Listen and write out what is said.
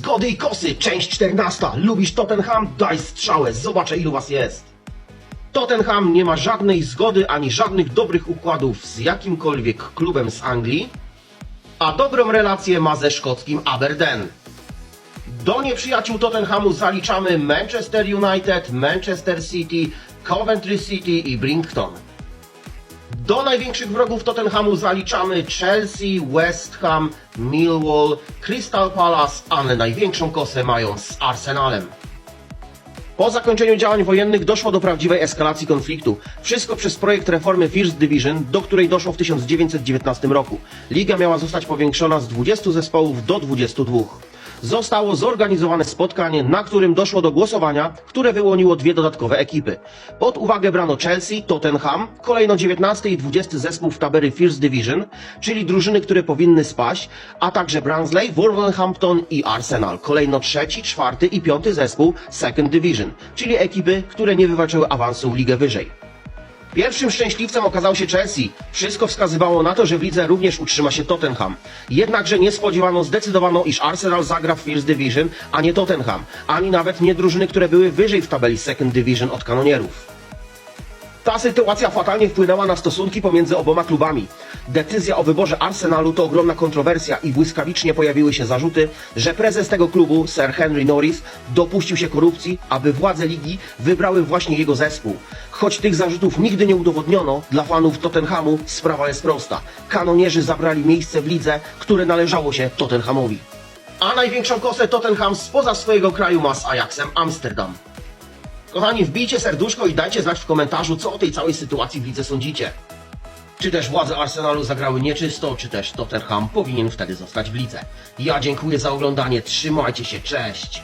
Zgody i kosy, część 14. Lubisz Tottenham? Daj strzałę, zobaczę ilu was jest. Tottenham nie ma żadnej zgody ani żadnych dobrych układów z jakimkolwiek klubem z Anglii, a dobrą relację ma ze szkockim Aberdeen. Do nieprzyjaciół Tottenhamu zaliczamy Manchester United, Manchester City, Coventry City i Brighton. Do największych wrogów Tottenhamu zaliczamy Chelsea, West Ham, Millwall, Crystal Palace, ale największą kosę mają z Arsenalem. Po zakończeniu działań wojennych doszło do prawdziwej eskalacji konfliktu. Wszystko przez projekt reformy First Division, do której doszło w 1919 roku. Liga miała zostać powiększona z 20 zespołów do 22. Zostało zorganizowane spotkanie, na którym doszło do głosowania, które wyłoniło dwie dodatkowe ekipy. Pod uwagę brano Chelsea, Tottenham, kolejno 19 i 20 zespół w tabery First Division, czyli drużyny, które powinny spaść, a także Barnsley, Wolverhampton i Arsenal. Kolejno trzeci, czwarty i piąty zespół Second Division, czyli ekipy, które nie wywalczyły awansu w ligę wyżej. Pierwszym szczęśliwcem okazał się Chelsea. Wszystko wskazywało na to, że w lidze również utrzyma się Tottenham. Jednakże nie spodziewano zdecydowano, iż Arsenal zagra w First Division, a nie Tottenham, ani nawet nie drużyny, które były wyżej w tabeli Second Division od kanonierów. Ta sytuacja fatalnie wpłynęła na stosunki pomiędzy oboma klubami. Decyzja o wyborze Arsenalu to ogromna kontrowersja i błyskawicznie pojawiły się zarzuty, że prezes tego klubu, Sir Henry Norris, dopuścił się korupcji, aby władze ligi wybrały właśnie jego zespół. Choć tych zarzutów nigdy nie udowodniono, dla fanów Tottenhamu sprawa jest prosta. Kanonierzy zabrali miejsce w lidze, które należało się Tottenhamowi. A największą kosę Tottenham spoza swojego kraju ma z Ajaxem Amsterdam. Kochani, wbijcie serduszko i dajcie znać w komentarzu, co o tej całej sytuacji w lidze sądzicie. Czy też władze Arsenalu zagrały nieczysto, czy też Tottenham powinien wtedy zostać w lidze. Ja dziękuję za oglądanie, trzymajcie się, cześć!